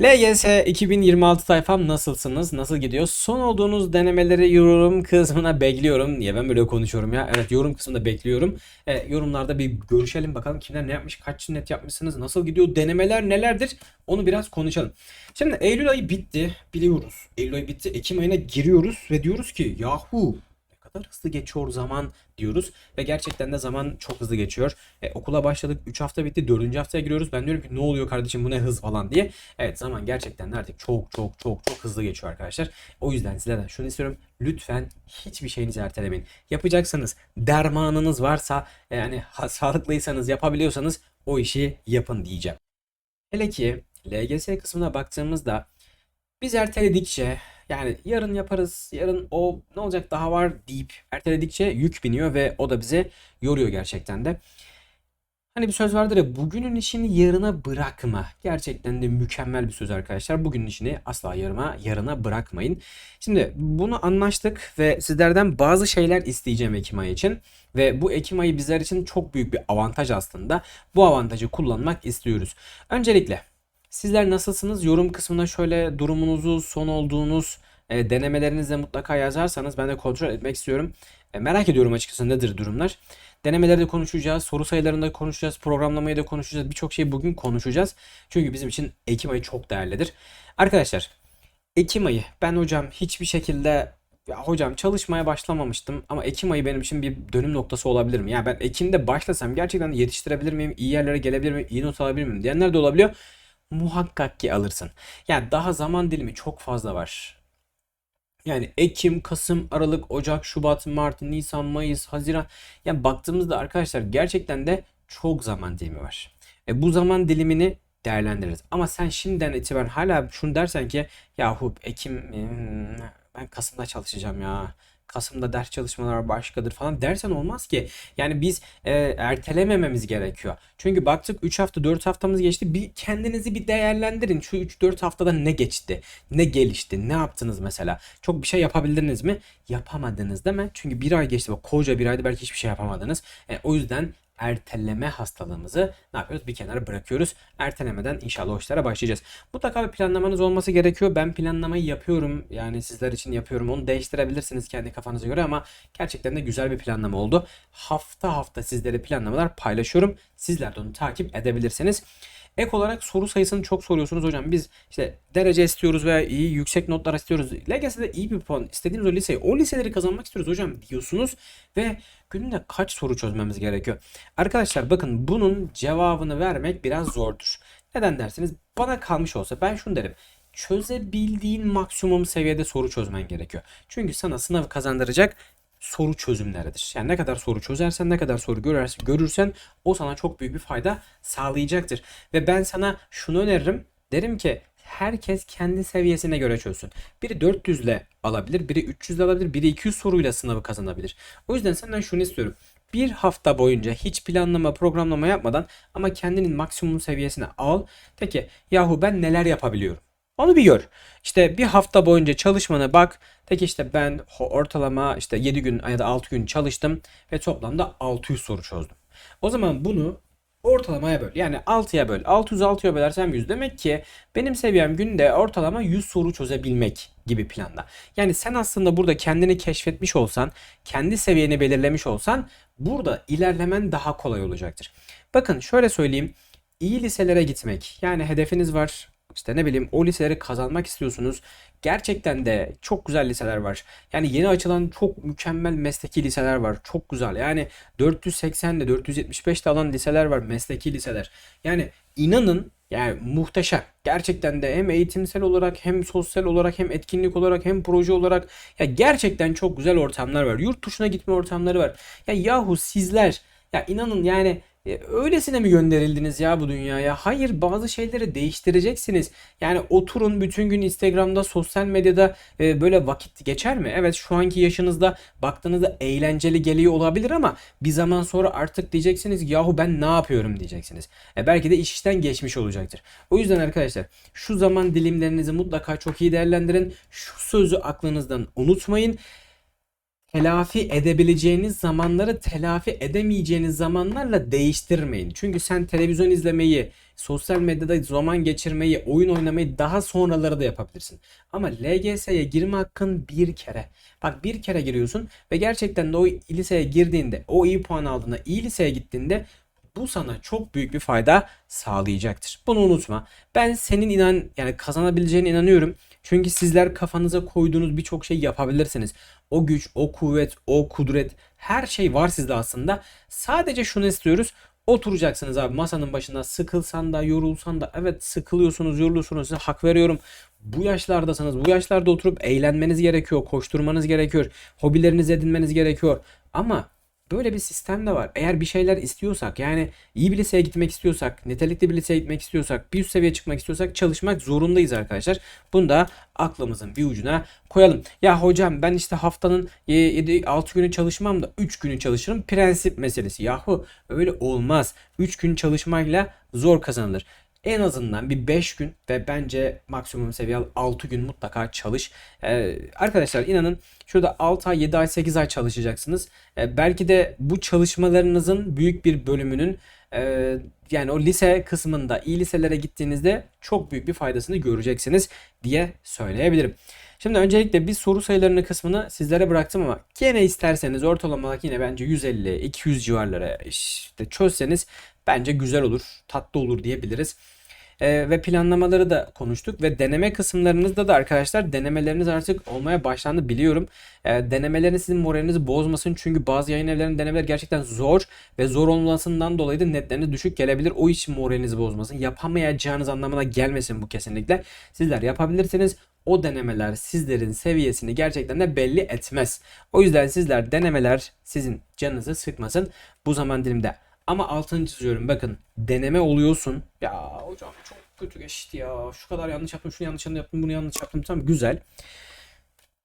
LGS 2026 sayfam nasılsınız? Nasıl gidiyor? Son olduğunuz denemeleri yorum kısmına bekliyorum. Niye ben böyle konuşuyorum ya? Evet yorum kısmında bekliyorum. E, yorumlarda bir görüşelim bakalım kimler ne yapmış, kaç net yapmışsınız, nasıl gidiyor, denemeler nelerdir? Onu biraz konuşalım. Şimdi Eylül ayı bitti biliyoruz. Eylül ayı bitti. Ekim ayına giriyoruz ve diyoruz ki yahu kadar hızlı geçiyor zaman diyoruz ve gerçekten de zaman çok hızlı geçiyor. E, okula başladık 3 hafta bitti 4. haftaya giriyoruz. Ben diyorum ki ne oluyor kardeşim bu ne hız falan diye. Evet zaman gerçekten de artık çok çok çok çok hızlı geçiyor arkadaşlar. O yüzden sizlerden şunu istiyorum. Lütfen hiçbir şeyinizi ertelemeyin. Yapacaksanız dermanınız varsa yani ha- sağlıklıysanız yapabiliyorsanız o işi yapın diyeceğim. Hele ki LGS kısmına baktığımızda biz erteledikçe yani yarın yaparız, yarın o ne olacak daha var deyip erteledikçe yük biniyor ve o da bize yoruyor gerçekten de. Hani bir söz vardır ya bugünün işini yarına bırakma. Gerçekten de mükemmel bir söz arkadaşlar. Bugünün işini asla yarıma, yarına bırakmayın. Şimdi bunu anlaştık ve sizlerden bazı şeyler isteyeceğim Ekim ayı için. Ve bu Ekim ayı bizler için çok büyük bir avantaj aslında. Bu avantajı kullanmak istiyoruz. Öncelikle Sizler nasılsınız? Yorum kısmına şöyle durumunuzu, son olduğunuz e, denemelerinizle mutlaka yazarsanız ben de kontrol etmek istiyorum. E, merak ediyorum açıkçası nedir durumlar. Denemeleri de konuşacağız, soru sayılarını da konuşacağız, programlamayı da konuşacağız. Birçok şey bugün konuşacağız. Çünkü bizim için Ekim ayı çok değerlidir. Arkadaşlar, Ekim ayı ben hocam hiçbir şekilde ya hocam çalışmaya başlamamıştım ama Ekim ayı benim için bir dönüm noktası olabilir mi? Yani ben Ekim'de başlasam gerçekten yetiştirebilir miyim? İyi yerlere gelebilir miyim? İyi not alabilir miyim? diyenler de olabiliyor muhakkak ki alırsın. Yani daha zaman dilimi çok fazla var. Yani Ekim, Kasım, Aralık, Ocak, Şubat, Mart, Nisan, Mayıs, Haziran. Yani baktığımızda arkadaşlar gerçekten de çok zaman dilimi var. E, bu zaman dilimini değerlendiririz. Ama sen şimdiden itibaren hala şunu dersen ki yahu Ekim hmm, ben Kasım'da çalışacağım ya. Kasım'da ders çalışmalar başkadır falan dersen olmaz ki. Yani biz e, ertelemememiz gerekiyor. Çünkü baktık 3 hafta 4 haftamız geçti. Bir kendinizi bir değerlendirin. Şu 3-4 haftada ne geçti? Ne gelişti? Ne yaptınız mesela? Çok bir şey yapabildiniz mi? Yapamadınız değil mi? Çünkü bir ay geçti. Bak koca bir ayda belki hiçbir şey yapamadınız. E, o yüzden erteleme hastalığımızı ne yapıyoruz? Bir kenara bırakıyoruz. Ertelemeden inşallah o işlere başlayacağız. Mutlaka bir planlamanız olması gerekiyor. Ben planlamayı yapıyorum. Yani sizler için yapıyorum. Onu değiştirebilirsiniz kendi kafanıza göre ama gerçekten de güzel bir planlama oldu. Hafta hafta sizlere planlamalar paylaşıyorum. Sizler de onu takip edebilirsiniz. Ek olarak soru sayısını çok soruyorsunuz hocam. Biz işte derece istiyoruz veya iyi yüksek notlar istiyoruz. LGS'de iyi bir puan istediğimiz o liseyi, o liseleri kazanmak istiyoruz hocam diyorsunuz ve günde kaç soru çözmemiz gerekiyor? Arkadaşlar bakın bunun cevabını vermek biraz zordur. Neden dersiniz? Bana kalmış olsa ben şunu derim. Çözebildiğin maksimum seviyede soru çözmen gerekiyor. Çünkü sana sınav kazandıracak soru çözümleridir. Yani ne kadar soru çözersen, ne kadar soru görersen, görürsen o sana çok büyük bir fayda sağlayacaktır. Ve ben sana şunu öneririm. Derim ki herkes kendi seviyesine göre çözsün. Biri 400 ile alabilir, biri 300 ile alabilir, biri 200 soruyla sınavı kazanabilir. O yüzden senden şunu istiyorum. Bir hafta boyunca hiç planlama, programlama yapmadan ama kendinin maksimum seviyesine al. Peki yahu ben neler yapabiliyorum? Onu bir gör. İşte bir hafta boyunca çalışmana bak. Peki işte ben ortalama işte 7 gün ya da 6 gün çalıştım ve toplamda 600 soru çözdüm. O zaman bunu ortalamaya böl. Yani 6'ya böl. 600 6'ya bölersem 100. Demek ki benim seviyem günde ortalama 100 soru çözebilmek gibi planda. Yani sen aslında burada kendini keşfetmiş olsan, kendi seviyeni belirlemiş olsan burada ilerlemen daha kolay olacaktır. Bakın şöyle söyleyeyim. İyi liselere gitmek. Yani hedefiniz var. İşte ne bileyim o liseleri kazanmak istiyorsunuz. Gerçekten de çok güzel liseler var. Yani yeni açılan çok mükemmel mesleki liseler var. Çok güzel. Yani 480 ile 475 de alan liseler var. Mesleki liseler. Yani inanın yani muhteşem. Gerçekten de hem eğitimsel olarak hem sosyal olarak hem etkinlik olarak hem proje olarak ya gerçekten çok güzel ortamlar var. Yurt dışına gitme ortamları var. Ya yahu sizler ya inanın yani e, öylesine mi gönderildiniz ya bu dünyaya? Hayır, bazı şeyleri değiştireceksiniz. Yani oturun bütün gün Instagram'da, sosyal medyada e, böyle vakit geçer mi? Evet, şu anki yaşınızda baktığınızda eğlenceli geliyor olabilir ama bir zaman sonra artık diyeceksiniz yahu ben ne yapıyorum diyeceksiniz. E, belki de iş işten geçmiş olacaktır. O yüzden arkadaşlar şu zaman dilimlerinizi mutlaka çok iyi değerlendirin. Şu sözü aklınızdan unutmayın telafi edebileceğiniz zamanları telafi edemeyeceğiniz zamanlarla değiştirmeyin. Çünkü sen televizyon izlemeyi, sosyal medyada zaman geçirmeyi, oyun oynamayı daha sonraları da yapabilirsin. Ama LGS'ye girme hakkın bir kere. Bak bir kere giriyorsun ve gerçekten de o liseye girdiğinde, o iyi puan aldığında, iyi liseye gittiğinde bu sana çok büyük bir fayda sağlayacaktır. Bunu unutma. Ben senin inan yani kazanabileceğine inanıyorum. Çünkü sizler kafanıza koyduğunuz birçok şey yapabilirsiniz. O güç, o kuvvet, o kudret her şey var sizde aslında. Sadece şunu istiyoruz. Oturacaksınız abi masanın başında sıkılsan da yorulsan da evet sıkılıyorsunuz yoruluyorsunuz size hak veriyorum. Bu yaşlardasınız bu yaşlarda oturup eğlenmeniz gerekiyor koşturmanız gerekiyor hobilerinizi edinmeniz gerekiyor ama Böyle bir sistem de var. Eğer bir şeyler istiyorsak yani iyi bir liseye gitmek istiyorsak, nitelikli bir liseye gitmek istiyorsak, bir üst seviyeye çıkmak istiyorsak çalışmak zorundayız arkadaşlar. Bunu da aklımızın bir ucuna koyalım. Ya hocam ben işte haftanın 7-6 günü çalışmam da 3 günü çalışırım. Prensip meselesi. Yahu öyle olmaz. 3 gün çalışmayla zor kazanılır en azından bir 5 gün ve bence maksimum seviye 6 gün mutlaka çalış. Ee, arkadaşlar inanın şurada 6 ay, 7 ay, 8 ay çalışacaksınız. Ee, belki de bu çalışmalarınızın büyük bir bölümünün e, yani o lise kısmında iyi liselere gittiğinizde çok büyük bir faydasını göreceksiniz diye söyleyebilirim. Şimdi öncelikle bir soru sayılarını kısmını sizlere bıraktım ama gene isterseniz ortalama yine bence 150-200 civarlara işte çözseniz bence güzel olur, tatlı olur diyebiliriz. Ee, ve planlamaları da konuştuk ve deneme kısımlarınızda da arkadaşlar denemeleriniz artık olmaya başlandı biliyorum. Ee, denemeleriniz sizin moralinizi bozmasın çünkü bazı yayın evlerinin denemeleri gerçekten zor ve zor olmasından dolayı da netleriniz düşük gelebilir. O için moralinizi bozmasın. Yapamayacağınız anlamına gelmesin bu kesinlikle. Sizler yapabilirsiniz o denemeler sizlerin seviyesini gerçekten de belli etmez. O yüzden sizler denemeler sizin canınızı sıkmasın bu zaman dilimde. Ama altını çiziyorum bakın deneme oluyorsun. Ya hocam çok kötü geçti ya. Şu kadar yanlış yaptım, şunu yanlış yaptım, bunu yanlış yaptım. Tamam güzel.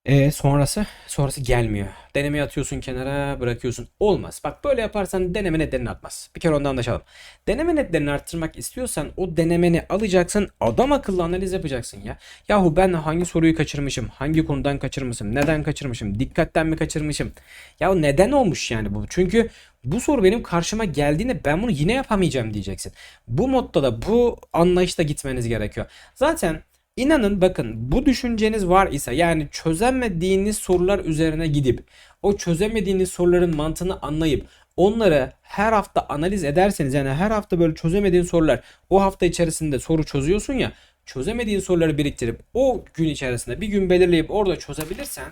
E sonrası? Sonrası gelmiyor. Denemeyi atıyorsun kenara bırakıyorsun. Olmaz. Bak böyle yaparsan deneme netlerini atmaz. Bir kere ondan anlaşalım. Deneme netlerini arttırmak istiyorsan o denemeni alacaksın. Adam akıllı analiz yapacaksın ya. Yahu ben hangi soruyu kaçırmışım? Hangi konudan kaçırmışım? Neden kaçırmışım? Dikkatten mi kaçırmışım? Ya neden olmuş yani bu? Çünkü bu soru benim karşıma geldiğinde ben bunu yine yapamayacağım diyeceksin. Bu modda da bu anlayışta gitmeniz gerekiyor. Zaten İnanın bakın bu düşünceniz var ise yani çözemediğiniz sorular üzerine gidip o çözemediğiniz soruların mantığını anlayıp onları her hafta analiz ederseniz yani her hafta böyle çözemediğin sorular o hafta içerisinde soru çözüyorsun ya çözemediğin soruları biriktirip o gün içerisinde bir gün belirleyip orada çözebilirsen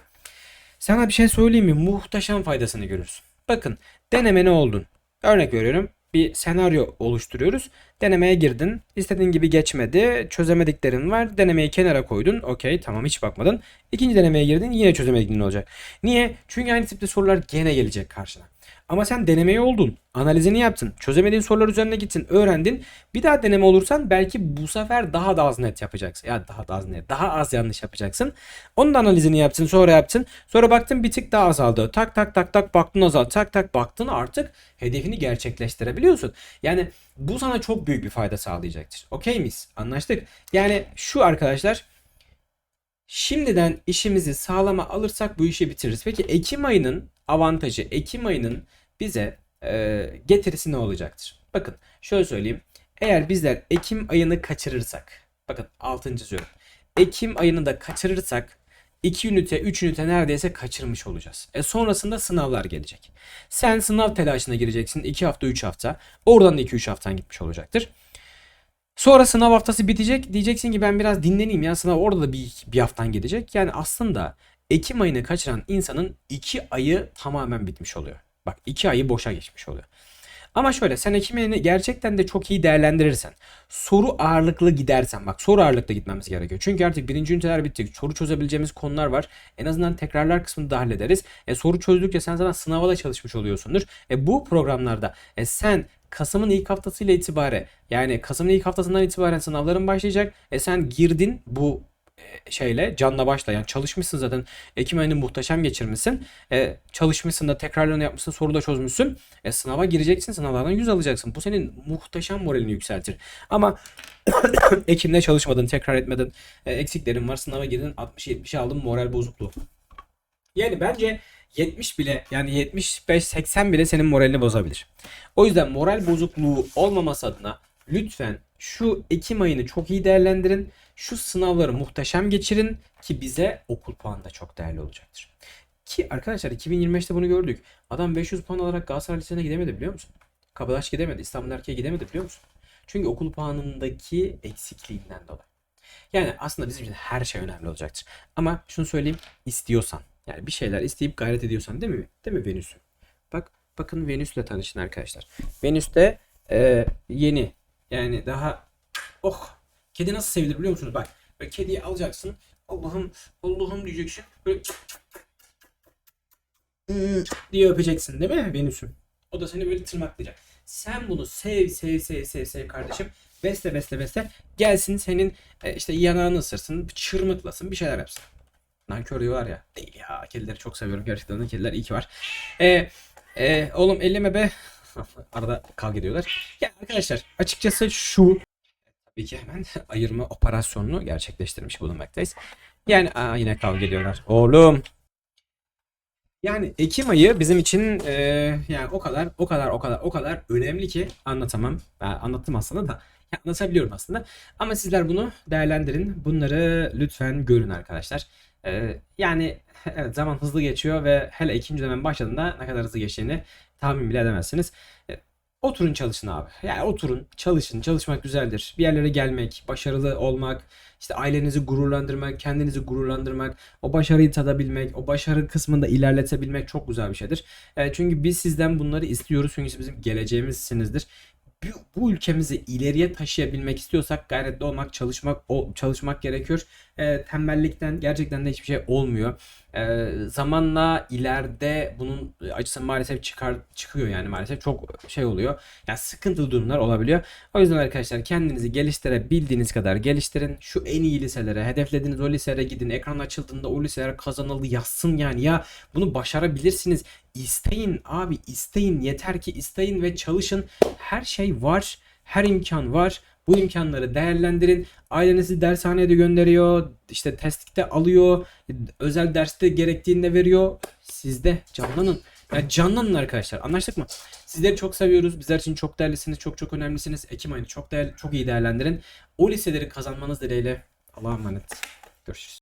sana bir şey söyleyeyim mi? Muhteşem faydasını görürsün. Bakın deneme ne oldun? Örnek veriyorum bir senaryo oluşturuyoruz. Denemeye girdin. İstediğin gibi geçmedi. Çözemediklerin var. Denemeyi kenara koydun. Okey tamam hiç bakmadın. İkinci denemeye girdin. Yine çözemediklerin olacak. Niye? Çünkü aynı tipte sorular gene gelecek karşına. Ama sen denemeyi oldun. Analizini yaptın. Çözemediğin sorular üzerine gittin. Öğrendin. Bir daha deneme olursan belki bu sefer daha da az net yapacaksın. Ya daha da az net. Daha az yanlış yapacaksın. Onun da analizini yaptın. Sonra yaptın. Sonra baktın bir tık daha azaldı. Tak tak tak tak baktın azaldı. Tak tak baktın artık hedefini gerçekleştirebiliyorsun. Yani bu sana çok büyük bir fayda sağlayacaktır. Okey miyiz? Anlaştık. Yani şu arkadaşlar Şimdiden işimizi sağlama alırsak bu işi bitiririz. Peki Ekim ayının avantajı, Ekim ayının bize e, getirisi ne olacaktır? Bakın şöyle söyleyeyim. Eğer bizler Ekim ayını kaçırırsak, bakın 6. çiziyorum. Ekim ayını da kaçırırsak 2 ünite 3 ünite neredeyse kaçırmış olacağız. E sonrasında sınavlar gelecek. Sen sınav telaşına gireceksin 2 hafta 3 hafta. Oradan da 2-3 haftan gitmiş olacaktır. Sonra sınav haftası bitecek. Diyeceksin ki ben biraz dinleneyim ya sınav orada da bir, bir haftan gidecek. Yani aslında Ekim ayını kaçıran insanın 2 ayı tamamen bitmiş oluyor. Bak 2 ayı boşa geçmiş oluyor. Ama şöyle sen Ekim ayını gerçekten de çok iyi değerlendirirsen, soru ağırlıklı gidersen, bak soru ağırlıklı gitmemiz gerekiyor. Çünkü artık birinci üniteler bitti. Soru çözebileceğimiz konular var. En azından tekrarlar kısmını da hallederiz. E, soru çözdükçe sen zaten sınava da çalışmış oluyorsundur. E, bu programlarda e, sen Kasım'ın ilk haftasıyla itibaren yani Kasım'ın ilk haftasından itibaren sınavların başlayacak. E sen girdin bu şeyle canla başla. Yani çalışmışsın zaten. Ekim ayını muhteşem geçirmişsin. E, çalışmışsın da tekrarlarını yapmışsın soru da çözmüşsün. E, sınava gireceksin sınavlardan 100 alacaksın. Bu senin muhteşem moralini yükseltir. Ama Ekim'de çalışmadın tekrar etmedin. E, eksiklerin var sınava girdin 60-70 aldın moral bozukluğu. Yani bence 70 bile yani 75-80 bile senin moralini bozabilir. O yüzden moral bozukluğu olmaması adına lütfen şu Ekim ayını çok iyi değerlendirin. Şu sınavları muhteşem geçirin ki bize okul puanı da çok değerli olacaktır. Ki arkadaşlar 2025'te bunu gördük. Adam 500 puan alarak Galatasaray Lisesi'ne gidemedi biliyor musun? Kabadaş gidemedi. İstanbul Erkeğe gidemedi biliyor musun? Çünkü okul puanındaki eksikliğinden dolayı. Yani aslında bizim için her şey önemli olacaktır. Ama şunu söyleyeyim istiyorsan yani bir şeyler isteyip gayret ediyorsan değil mi? Değil mi Venüs'ü? Bak bakın Venüs'le tanışın arkadaşlar. Venüs'te e, yeni yani daha oh kedi nasıl sevilir biliyor musunuz? Bak böyle kediyi alacaksın. Allah'ım Allah'ım diyeceksin. Böyle diye öpeceksin değil mi Venüs'ü? O da seni böyle tırmaklayacak. Sen bunu sev sev sev sev sev kardeşim. Besle besle besle. Gelsin senin e, işte yanağını ısırsın, çırmıklasın, bir şeyler yapsın. Nankör diyorlar ya. Değil ya. Kedileri çok seviyorum. Gerçekten de kediler iyi ki var. E, e, oğlum elleme be. Arada kavga ediyorlar. Ya arkadaşlar açıkçası şu tabii ki hemen ayırma operasyonunu gerçekleştirmiş bulunmaktayız. Yani aa, yine kavga ediyorlar. Oğlum yani Ekim ayı bizim için e, yani o kadar o kadar o kadar o kadar önemli ki anlatamam. Ben anlattım aslında da anlatabiliyorum aslında. Ama sizler bunu değerlendirin. Bunları lütfen görün arkadaşlar. E, yani evet zaman hızlı geçiyor ve hele ikinci dönem başladığında ne kadar hızlı geçtiğini tahmin bile edemezsiniz. E, Oturun çalışın abi. Yani oturun, çalışın. Çalışmak güzeldir. Bir yerlere gelmek, başarılı olmak, işte ailenizi gururlandırmak, kendinizi gururlandırmak, o başarıyı tadabilmek, o başarı kısmında ilerletebilmek çok güzel bir şeydir. E, çünkü biz sizden bunları istiyoruz. Çünkü siz bizim geleceğimizsinizdir. Bu, ülkemizi ileriye taşıyabilmek istiyorsak gayretli olmak, çalışmak, o çalışmak gerekiyor. E, tembellikten gerçekten de hiçbir şey olmuyor. E, zamanla ileride bunun acısı maalesef çıkar çıkıyor yani maalesef çok şey oluyor. Yani sıkıntılı durumlar olabiliyor. O yüzden arkadaşlar kendinizi geliştirebildiğiniz kadar geliştirin. Şu en iyi liselere, hedeflediğiniz o liselere gidin. Ekran açıldığında o liseler kazanıldı yazsın yani ya bunu başarabilirsiniz. İsteyin abi isteyin yeter ki isteyin ve çalışın. Her şey var. Her imkan var. Bu imkanları değerlendirin. Ailenizi dershaneye de gönderiyor. işte testikte alıyor. Özel derste gerektiğinde veriyor. Siz de canlanın. Ya canlanın arkadaşlar. Anlaştık mı? Sizleri çok seviyoruz. Bizler için çok değerlisiniz. Çok çok önemlisiniz. Ekim ayını çok değerli, çok iyi değerlendirin. O liseleri kazanmanız dileğiyle. Allah'a emanet. Görüşürüz.